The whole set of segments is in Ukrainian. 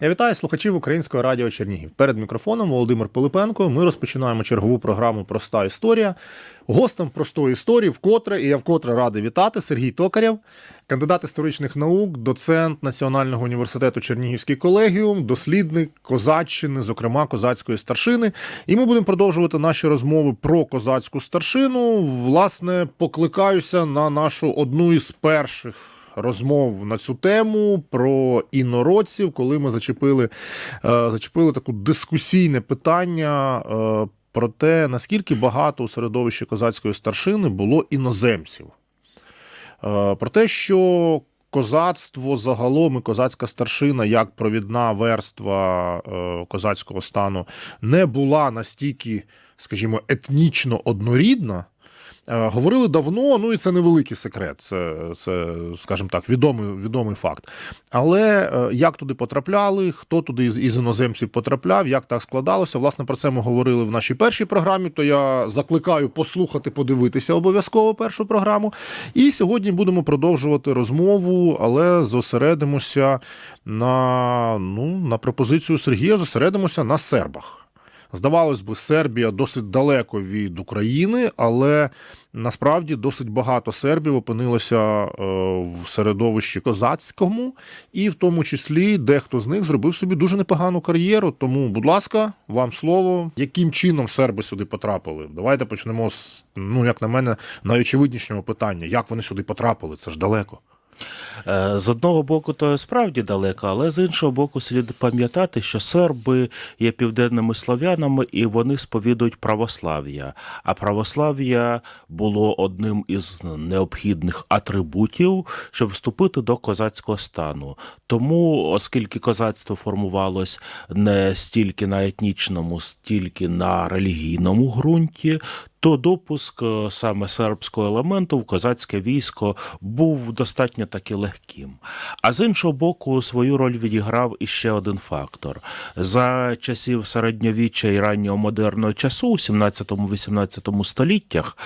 Я вітаю слухачів Українського радіо Чернігів. Перед мікрофоном Володимир Пилипенко. Ми розпочинаємо чергову програму Проста історія. Гостем простої історії вкотре, і я вкотре радий вітати Сергій Токарєв, кандидат історичних наук, доцент Національного університету Чернігівський колегіум, дослідник козаччини, зокрема козацької старшини. І ми будемо продовжувати наші розмови про козацьку старшину. Власне, покликаюся на нашу одну із перших розмов на цю тему про інородців, коли ми зачепили, е, зачепили таку дискусійне питання. е, Про те, наскільки багато у середовищі козацької старшини було іноземців. Е, Про те, що козацтво загалом і козацька старшина, як провідна верства козацького стану, не була настільки, скажімо, етнічно однорідна. Е, Говорили давно, ну і це невеликий секрет, це, це скажімо так, відомий, відомий факт. Але е, як туди потрапляли, хто туди із, із іноземців потрапляв, як так складалося? Власне, про це ми говорили в нашій першій програмі. То я закликаю послухати, подивитися обов'язково першу програму. І сьогодні будемо продовжувати розмову, але зосередимося на, ну, на пропозицію Сергія, зосередимося на сербах. Здавалось би, Сербія досить далеко від України, але насправді досить багато сербів опинилося е, в середовищі козацькому, і в тому числі дехто з них зробив собі дуже непогану кар'єру. Тому, будь ласка, вам слово. Яким чином серби сюди потрапили? Давайте почнемо з, ну як на мене, найочевиднішого питання: як вони сюди потрапили? Це ж далеко. Е, З одного боку, то справді далеко, але з іншого боку, слід пам'ятати, що серби є південними слов'янами і вони сповідують православ'я. А православ'я було одним із необхідних атрибутів, щоб вступити до козацького стану. Тому, оскільки козацтво формувалось не стільки на етнічному, стільки на релігійному ґрунті, то допуск е, саме сербського елементу в козацьке військо був достатньо таки легким. А з іншого боку, свою роль відіграв іще один фактор. За часів середньовіччя і раннього модерного часу, у 17-18 століттях,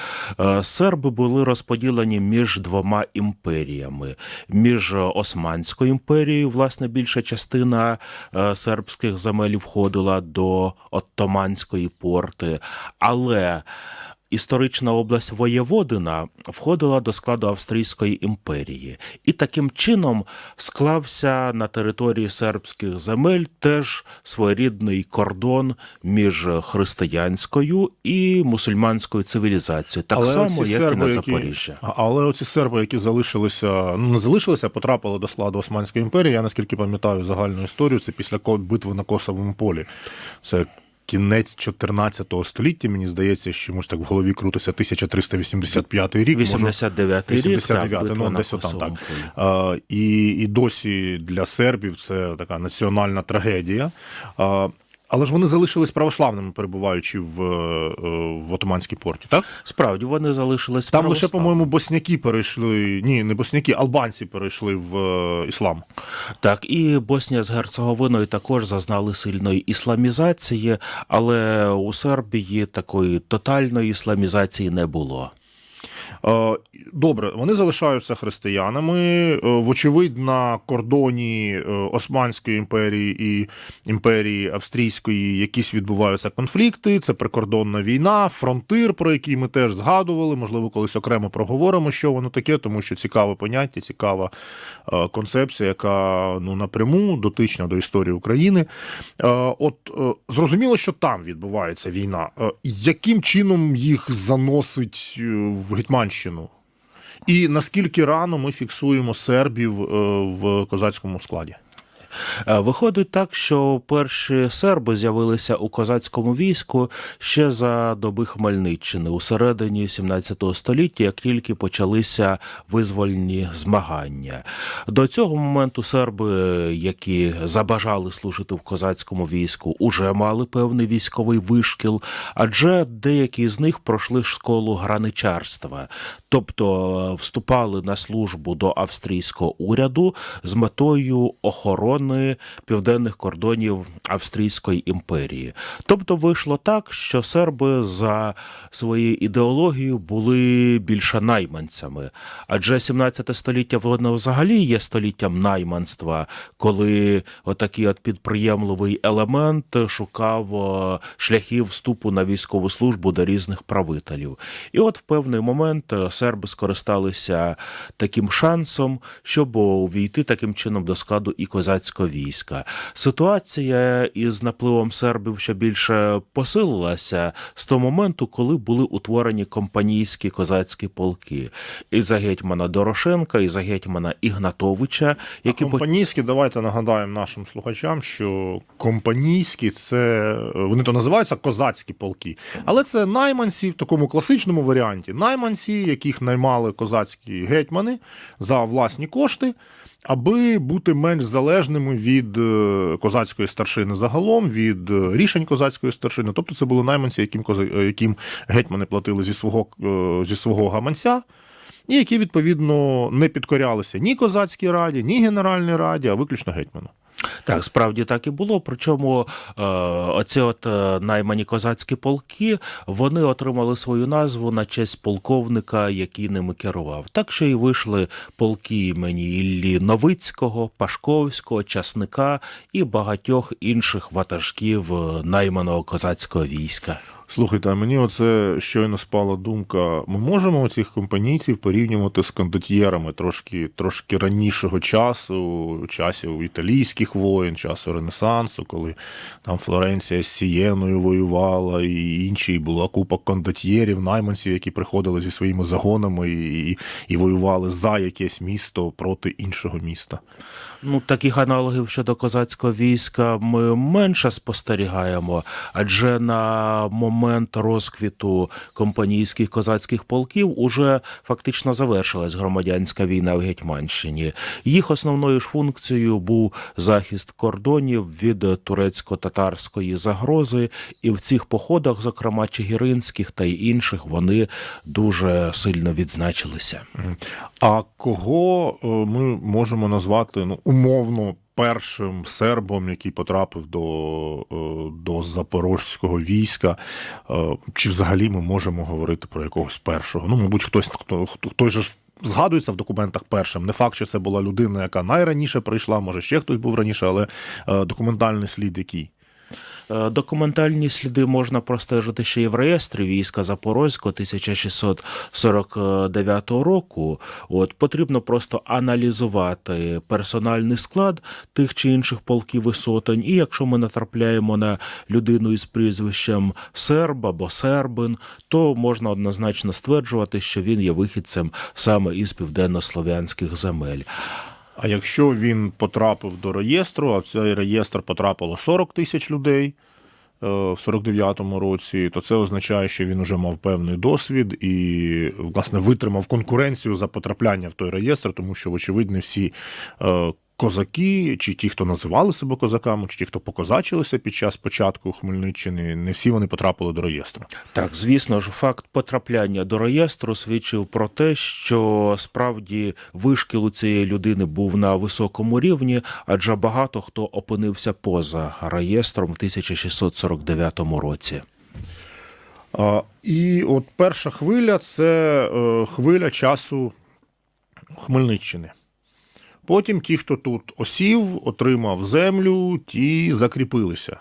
е, серби були розподілені між двома імперіями: між Османською імперією, власне, більша частина е, сербських земель входила до Оттоманської порти, але Історична область Воєводина входила до складу Австрійської імперії, і таким чином склався на території сербських земель теж своєрідний кордон між християнською і мусульманською цивілізацією, так само, оці як і на Запоріжжя. Але оці серби, які залишилися, ну не залишилися, потрапили до складу Османської імперії. Я наскільки пам'ятаю загальну історію, це після битви на Косовому полі. Це кінець 14 століття, мені здається, що може так в голові крутиться 1385 рік. може, 89 рік, 89, так, ну десь отам так. А, і, і досі для сербів це така національна трагедія. А, але ж вони залишились православними, перебуваючи в, е, в Отоманській порті, так? Справді вони залишились Там лише, по-моєму, босняки перейшли. Ні, не босняки, албанці перейшли в е, іслам. Так, і Боснія з Герцеговиною також зазнали сильної ісламізації, але у Сербії такої тотальної ісламізації не було. Е, Добре, вони залишаються християнами. Е, Вочевидь, на кордоні е, Османської імперії і імперії Австрійської якісь відбуваються конфлікти. Це прикордонна війна, фронтир, про який ми теж згадували. Можливо, колись окремо проговоримо, що воно таке, тому що цікаве поняття, цікава концепція, яка ну напряму дотична до історії України. От зрозуміло, що там відбувається війна. Яким чином їх заносить в Гетьманщину? І наскільки рано ми фіксуємо сербів е, в козацькому складі? Е, Виходить так, що перші серби з'явилися у козацькому війську ще за доби Хмельниччини у середині 17 століття, як тільки почалися визвольні змагання. До цього моменту серби, які забажали служити в козацькому війську, уже мали певний військовий вишкіл, адже деякі з них пройшли школу граничарства, тобто е, вступали на службу до австрійського уряду з метою охорони сторони південних кордонів Австрійської імперії. Тобто вийшло так, що серби за своєю ідеологією були більше найманцями. Адже 17 століття воно взагалі є століттям найманства, коли отакий от підприємливий елемент шукав шляхів вступу на військову службу до різних правителів. І от в певний момент е, серби скористалися таким шансом, щоб увійти таким чином до складу і козацького війська. Ситуація із напливом сербів ще більше посилилася з того моменту, коли були утворені компанійські козацькі полки. І за гетьмана Дорошенка, і за гетьмана Ігнатовича, які по- Компанійські, давайте нагадаємо нашим слухачам, що компанійські це вони то називаються козацькі полки, але це найманці в такому класичному варіанті. Найманці, яких наймали козацькі гетьмани за власні кошти. Аби бути менш залежними від е, козацької старшини загалом, від е, рішень козацької старшини, тобто це були найманці, яким е, яким гетьмани платили зі свого зі свого гаманця, і які відповідно не підкорялися ні козацькій раді, ні генеральній раді, а виключно гетьману. Так, справді так і було. Причому е, оці от е, наймані козацькі полки вони отримали свою назву на честь полковника, який ними керував. Так що і вийшли полки імені Іллі Новицького, Пашковського, Часника і багатьох інших ватажків е, найманого козацького війська. Слухайте, а мені оце щойно спала думка. Ми можемо цих компанійців порівнювати з кондотьєрами трошки, трошки ранішого часу, часів італійських воєн, часу Ренесансу, коли там Флоренція з Сієною воювала, і інші і була купа кондотьєрів, найманців, які приходили зі своїми загонами і, і, і воювали за якесь місто проти іншого міста. Ну, таких аналогів щодо козацького війська ми менше спостерігаємо, адже на момент розквіту компанійських козацьких полків уже фактично завершилась громадянська війна в Гетьманщині. Їх основною ж функцією був захист кордонів від турецько-татарської загрози, і в цих походах, зокрема чигиринських та й інших, вони дуже сильно відзначилися. А кого е, ми можемо назвати ну, умовно першим сербом, який потрапив до, е, до запорозького війська? Е, Чи взагалі ми можемо говорити про якогось першого? Ну, мабуть, хтось хто, хто же ж. Згадується в документах першим. Не факт, що це була людина, яка найраніше прийшла, може ще хтось був раніше, але е, документальний слід який. Е, Документальні сліди можна простежити ще й в реєстрі війська Запорозького 1649 року. От потрібно просто аналізувати персональний склад тих чи інших полків і сотень. І якщо ми натрапляємо на людину із прізвищем Серб або Сербин, то можна однозначно стверджувати, що він є вихідцем саме із південнослов'янських земель. А якщо він потрапив до реєстру, а в цей реєстр потрапило 40 тисяч людей е, в 49-му році, то це означає, що він уже мав певний досвід і, власне, витримав конкуренцію за потрапляння в той реєстр, тому що, вочевидь, не всі е, козаки, чи ті, хто називали себе козаками, чи ті, хто покозачилися під час початку Хмельниччини, не всі вони потрапили до реєстру. Так, звісно ж, факт потрапляння до реєстру свідчив про те, що справді вишкіл у цієї людини був на високому рівні, адже багато хто опинився поза реєстром в 1649 році. А, І от перша хвиля це е, хвиля часу Хмельниччини. Потім ті, хто тут осів, отримав землю, ті закріпилися.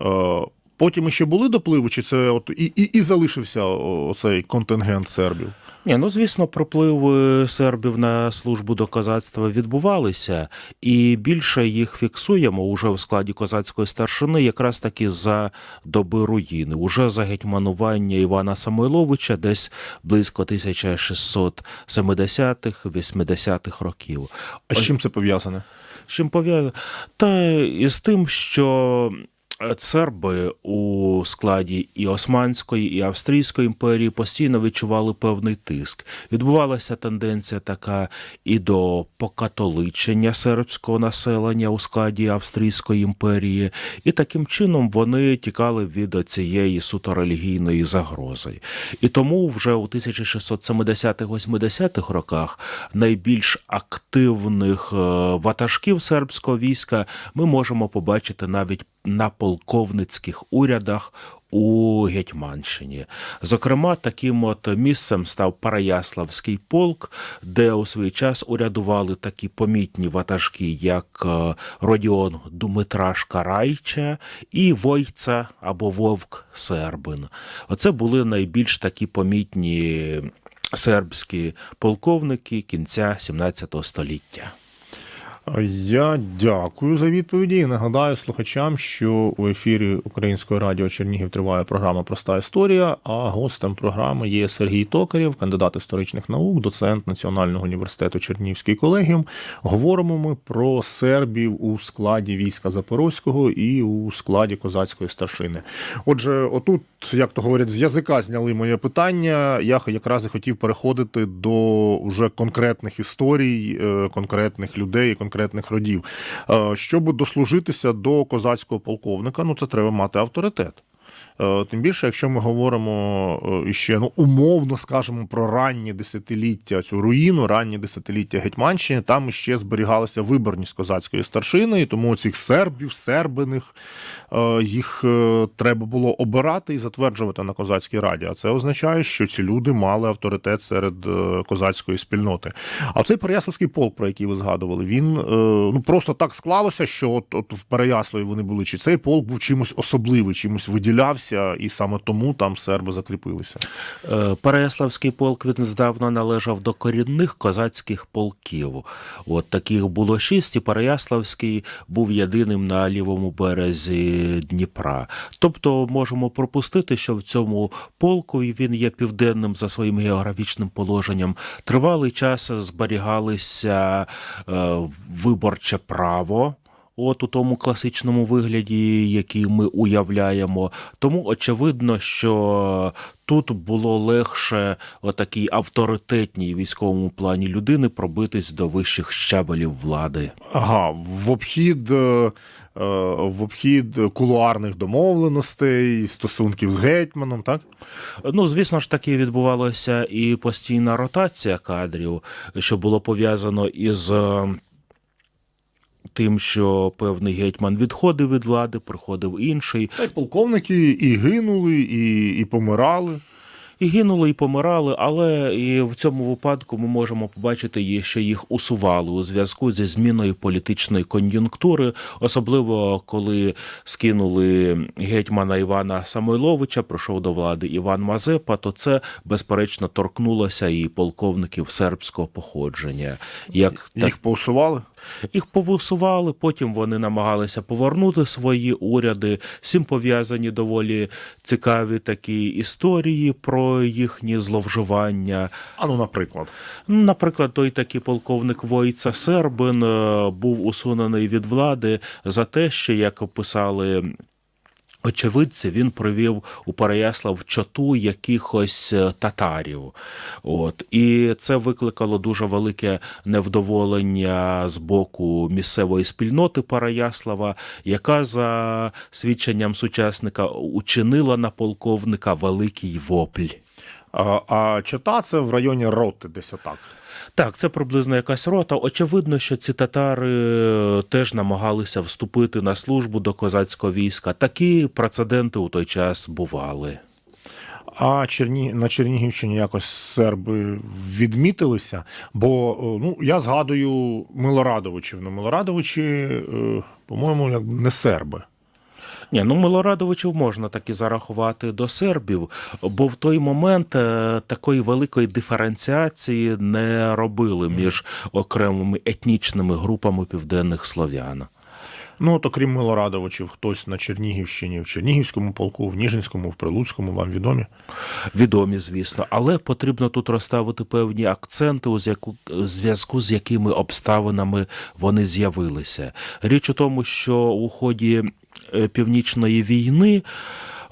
Е, Потім ще були допливи, чи це от і, і, і залишився оцей контингент сербів? Ні, ну звісно, пропливи сербів на службу до козацтва відбувалися, і більше їх фіксуємо уже в складі козацької старшини, якраз таки за доби руїни, уже за гетьманування Івана Самойловича, десь близько 1670-80-х років. А з чим це пов'язане? З чим пов'язано? Та із тим, що Серби у складі і Османської, і Австрійської імперії постійно відчували певний тиск. Відбувалася тенденція така і до покатоличення сербського населення у складі Австрійської імперії, і таким чином вони тікали від цієї суто релігійної загрози. І тому вже у 1670-80-х роках найбільш активних е, ватажків сербського війська ми можемо побачити навіть на полковницьких урядах у Гетьманщині. Зокрема, таким от місцем став Параяславський полк, де у свій час урядували такі помітні ватажки, як е, Родіон Думитраш Карайча і Войца або Вовк Сербин. Оце були найбільш такі помітні сербські полковники кінця 17 століття. Я дякую за відповіді і нагадаю слухачам, що у ефірі Українського радіо Чернігів триває програма Проста історія. А гостем програми є Сергій Токарєв, кандидат історичних наук, доцент Національного університету Чернігівський колегіум. Говоримо ми про сербів у складі війська Запорозького і у складі козацької старшини. Отже, отут, як то говорять, з язика зняли моє питання. Я якраз і хотів переходити до уже конкретних історій, е, конкретних людей, конкретних родів. Е, Щоб дослужитися до козацького полковника, ну це треба мати авторитет. Е, Тим більше, якщо ми говоримо е, ще ну умовно скажемо про ранні десятиліття цю руїну, ранні десятиліття Гетьманщини, там ще зберігалася виборність козацької старшини, і тому цих сербів, сербиних е, їх треба було обирати і затверджувати на козацькій раді. А це означає, що ці люди мали авторитет серед козацької спільноти. А цей Переяславський полк, про який ви згадували, він ну просто так склалося, що от, от в Переяславі вони були. Чи цей полк був чимось особливий, чимось виділявся, і саме тому там серби закріпилися. Е, Переяславський полк він здавна належав до корінних козацьких полків. От таких було шість, і Переяславський був єдиним на лівому березі Дніпра. Тобто можемо пропустити, що в цьому полку і він є південним за своїм географічним положенням. Тривалий час зберігалися е, виборче право. От у тому класичному вигляді, який ми уявляємо. Тому очевидно, що тут було легше отакій авторитетній військовому плані людини пробитись до вищих щабелів влади. Ага, в обхід, е, е, в обхід кулуарних домовленостей, стосунків з гетьманом, так? Ну, звісно ж таки, відбувалася і постійна ротація кадрів, що було пов'язано із. Тим, що певний гетьман відходив від влади, приходив інший, Та й полковники і гинули, і, і помирали. І гинули, і помирали, але і в цьому випадку ми можемо побачити, що їх усували у зв'язку зі зміною політичної кон'юнктури, особливо коли скинули гетьмана Івана Самойловича, прийшов до влади Іван Мазепа, то це безперечно торкнулося і полковників сербського походження. Як так, Їх поусували. їх повисували, потім вони намагалися повернути свої уряди. Цим пов'язані доволі цікаві такі історії про їхні зловживання. А ну, наприклад. Наприклад, той такий полковник Войца Сербин е, був усунений від влади за те, що як писали. Очевидці він провів у Переяслав чоту якихось е, татарів. От. І це викликало дуже велике невдоволення з боку місцевої спільноти Переяслава, яка, за свідченням сучасника, учинила на полковника великий вопль. А, а чота це в районі роти, десь отак. Так, це приблизно якась рота. Очевидно, що ці татари е, теж намагалися вступити на службу до козацького війська. Такі прецеденти у той час бували. А Черні... на Чернігівщині якось серби відмітилися. Бо ну, я згадую Милорадовичів. Ну, Милорадовичі, е, по-моєму, не серби. Ні, ну Милорадовичів можна таки зарахувати до сербів, бо в той момент е, такої великої диференціації не робили між окремими етнічними групами південних слов'ян. Ну, от окрім Милорадовичів, хтось на Чернігівщині, в Чернігівському полку, в Ніжинському, в Прилуцькому, вам відомі. Відомі, звісно, але потрібно тут розставити певні акценти, у зв'язку- з якими обставинами вони з'явилися. Річ у тому, що у ході е, північної війни.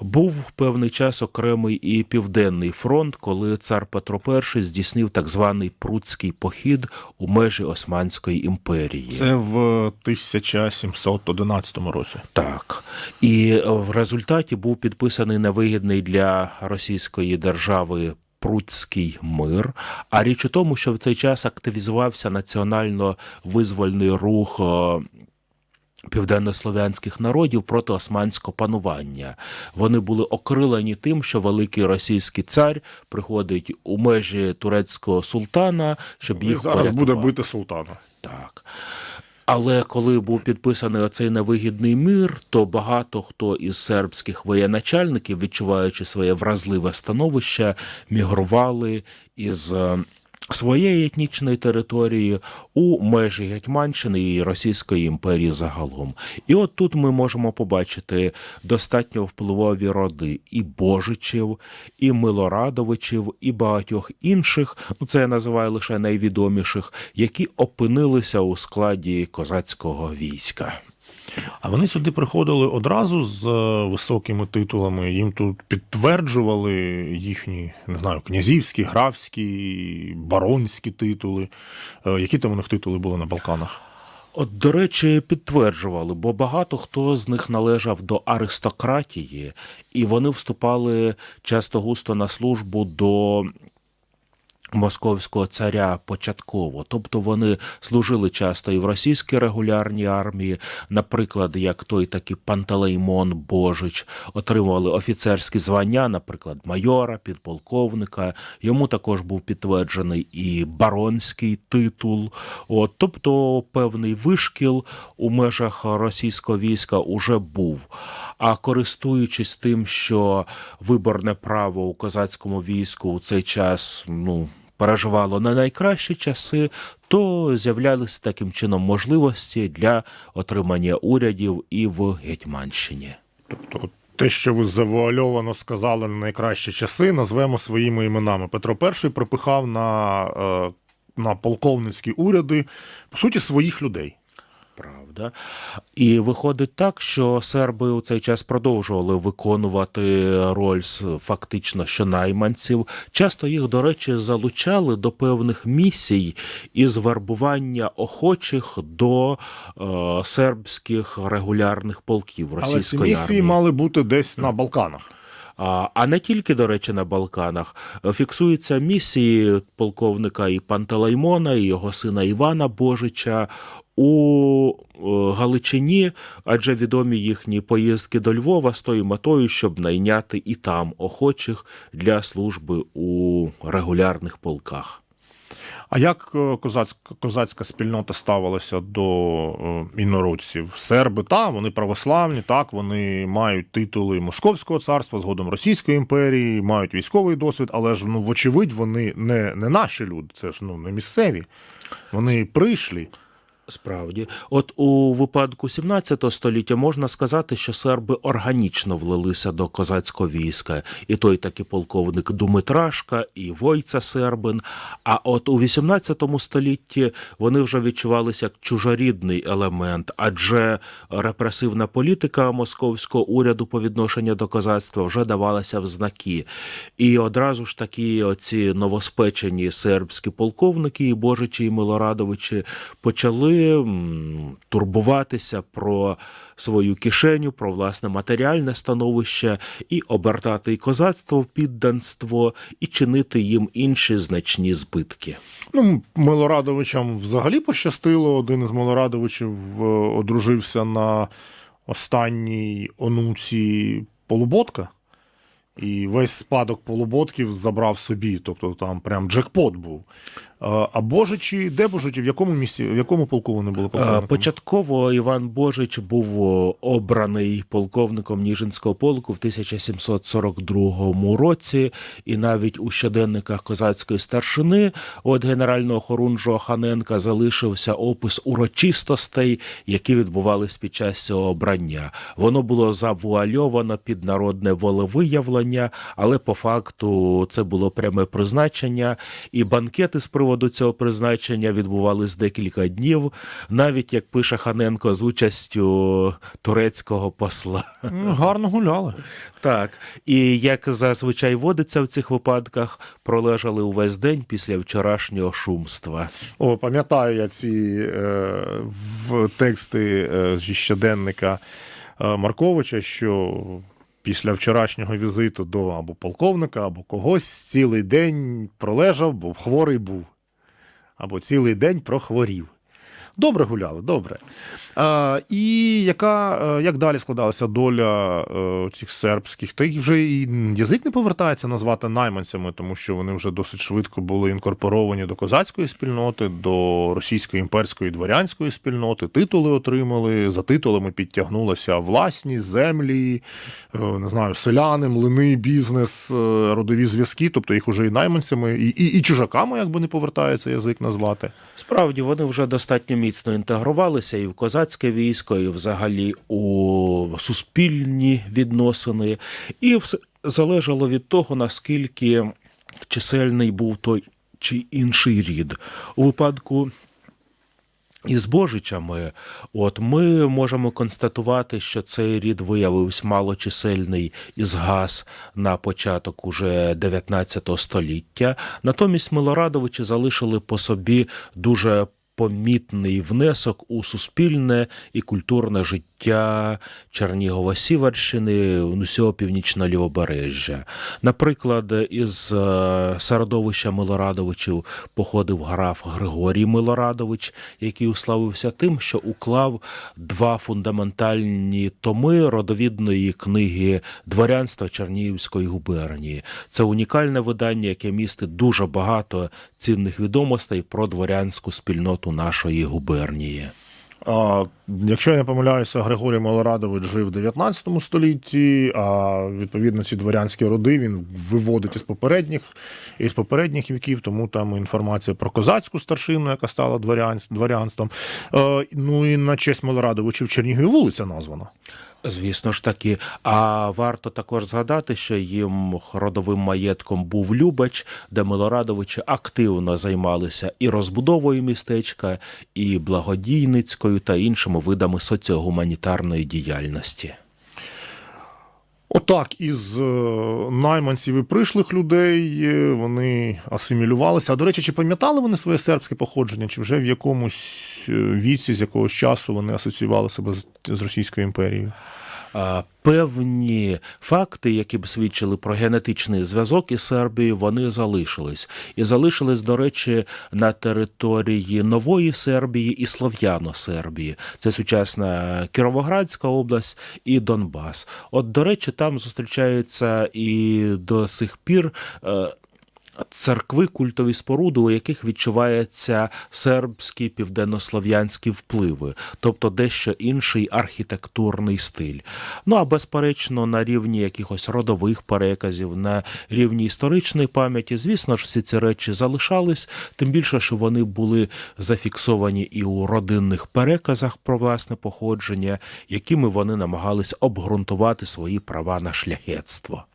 Був певний час окремий і південний фронт, коли цар Петро І здійснив так званий Пруцький похід у межі Османської імперії. Це в 1711 році. Так. І в результаті був підписаний невигідний для Російської держави. Пруцький мир. А річ у тому, що в цей час активізувався національно-визвольний рух е, південнослов'янських народів проти османського панування. Вони були окрилені тим, що великий російський цар приходить у межі турецького султана, щоб І їх зараз буде порятувати. бити султана. Так. Але коли був підписаний оцей невигідний мир, то багато хто із сербських воєначальників, відчуваючи своє вразливе становище, мігрували із е, своєї етнічної території у межі Гетьманщини і Російської імперії загалом. І от тут ми можемо побачити достатньо впливові роди і Божичів, і Милорадовичів, і багатьох інших, ну це я називаю лише найвідоміших, які опинилися у складі козацького війська. А вони сюди приходили одразу з е, високими титулами. Їм тут підтверджували їхні, не знаю, князівські, графські, баронські титули. Е, Які там у них титули були на Балканах? От, до речі, підтверджували, бо багато хто з них належав до аристократії, і вони вступали часто густо на службу до. Московського царя початково, тобто вони служили часто і в російській регулярній армії, наприклад, як той такий Пантелеймон Божич, отримували офіцерські звання, наприклад, майора, підполковника. Йому також був підтверджений і баронський титул. От, тобто певний вишкіл у межах російського війська уже був. А користуючись тим, що виборне право у козацькому війську у цей час, ну переживало не найкращі часи, то з'являлися таким чином можливості для отримання урядів і в Гетьманщині. Тобто, те, що ви завуальовано сказали на найкращі часи, назвемо своїми іменами. Петро І припихав на, е, на полковницькі уряди, по суті, своїх людей. Правда. І виходить так, що серби у цей час продовжували виконувати роль фактично щонайманців. Часто їх, до речі, залучали до певних місій із вербування охочих до е, сербських регулярних полків Але ці російської місії армії. мали бути десь на Балканах. А, не тільки, до речі, на Балканах. Фіксуються місії полковника і Пантелеймона, і його сина Івана Божича у е, Галичині, адже відомі їхні поїздки до Львова з тою метою, щоб найняти і там охочих для служби у регулярних полках. А як е, козацька, козацька спільнота ставилася до е, інородців? Серби, та, вони православні, так, вони мають титули Московського царства, згодом Російської імперії, мають військовий досвід, але ж, ну, вочевидь, вони не, не наші люди, це ж ну, не місцеві. Вони прийшлі. Справді, от у випадку 17 століття можна сказати, що серби органічно влилися до козацького війська, і той такий полковник Думитрашка, і Войца Сербин. А от у 18 столітті вони вже відчувалися як чужорідний елемент, адже репресивна політика московського уряду по відношенню до козацтва вже давалася в знаки. І одразу ж такі оці новоспечені сербські полковники, і Божичі і Милорадовичі, почали турбуватися про свою кишеню, про власне матеріальне становище і обертати і козацтво в підданство, і чинити їм інші значні збитки. Ну, Милорадовичам взагалі пощастило. Один із Милорадовичів е, одружився на останній онуці Полуботка. І весь спадок полуботків забрав собі. Тобто там прям джекпот був. А Божичі, де Божичі, в якому місті, в якому полку вони були Е, полковниками? Початково Іван Божич був обраний полковником Ніжинського полку в 1742 році, і навіть у щоденниках козацької старшини от генерального хорунжого Ханенка залишився опис урочистостей, які відбувались під час цього обрання. Воно було завуальовано під народне волевиявлення, але по факту це було пряме призначення, і банкети з приводу цього призначення відбувались декілька днів, навіть як пише Ханенко з участю турецького посла. Ну, Гарно гуляли. Так, і як зазвичай водиться в цих випадках, пролежали увесь день після вчорашнього шумства. О, пам'ятаю я ці е, в тексти е, зі щоденника е, Марковича, що після вчорашнього візиту до або полковника, або когось цілий день пролежав, бо хворий був. Або цілий день прохворів. Добре гуляли, добре. Е, і яка, е, як далі складалася доля е, цих сербських? Та їх вже і язик не повертається назвати найманцями, тому що вони вже досить швидко були інкорпоровані до козацької спільноти, до російської імперської дворянської спільноти. Титули отримали. За титулами підтягнулася власність, землі, е, не знаю, селяни, млини, бізнес, е, родові зв'язки. Тобто їх уже і найманцями, і, і, і чужаками, якби не повертається язик назвати. Справді вони вже достатньо міцно інтегрувалися і в козацьке військо, і взагалі у суспільні відносини, і все залежало від того, наскільки чисельний був той чи інший рід. У випадку із Божичами, от ми можемо констатувати, що цей рід виявився малочисельний і згас на початок уже 19 століття. Натомість Милорадовичі залишили по собі дуже помітний внесок у суспільне і культурне життя Чернігова Сіверщини, усього північного лівобережжя. Наприклад, із е, середовища Милорадовичів походив граф Григорій Милорадович, який уславився тим, що уклав два фундаментальні томи родовідної книги дворянства Чернігівської губернії. Це унікальне видання, яке містить дуже багато цінних відомостей про дворянську спільноту нашої губернії. Якщо я не помиляюся, Григорій Малорадович жив в 19 столітті, а відповідно ці дворянські роди він виводить із попередніх із попередніх віків, тому там інформація про козацьку старшину, яка стала дворянством. Е, ну і на честь Малорадовичів Чернігові вулиця названа. Звісно ж таки. А варто також згадати, що їм родовим маєтком був Любач, де Милорадовичі активно займалися і розбудовою містечка, і благодійницькою та іншими видами соціогуманітарної діяльності. Отак, із е, найманців і пришлих людей е, вони асимілювалися. А до речі, чи пам'ятали вони своє сербське походження, чи вже в якомусь е, віці, з якогось часу вони асоціювали себе з, з Російською імперією? Певні факти, які б свідчили про генетичний зв'язок із Сербією, вони залишились. І залишились, до речі, на території нової Сербії і Слов'яно-Сербії. Це сучасна Кіровоградська область і Донбас. От, до речі, там зустрічаються і до сих пір. Церкви культові споруди, у яких відчуваються сербські південнослов'янські впливи, тобто дещо інший архітектурний стиль. Ну а безперечно, на рівні якихось родових переказів, на рівні історичної пам'яті, звісно ж, всі ці речі залишались, тим більше, що вони були зафіксовані і у родинних переказах про власне походження, якими вони намагались обґрунтувати свої права на шляхетство.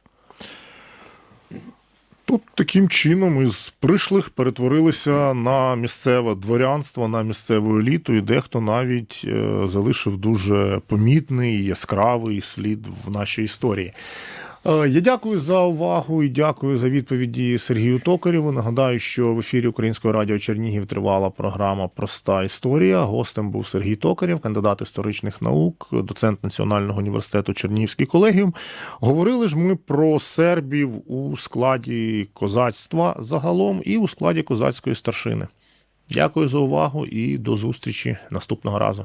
Тут таким чином із пришлих перетворилися на місцеве дворянство, на місцеву еліту, і дехто навіть е, залишив дуже помітний яскравий слід в нашій історії. Е, Я дякую за увагу і дякую за відповіді Сергію Токарєву. Нагадаю, що в ефірі Українського радіо Чернігів тривала програма Проста історія. Гостем був Сергій Токарєв, кандидат історичних наук, доцент Національного університету Чернігівський колегіум. Говорили ж ми про сербів у складі козацтва загалом і у складі козацької старшини. Дякую за увагу і до зустрічі наступного разу.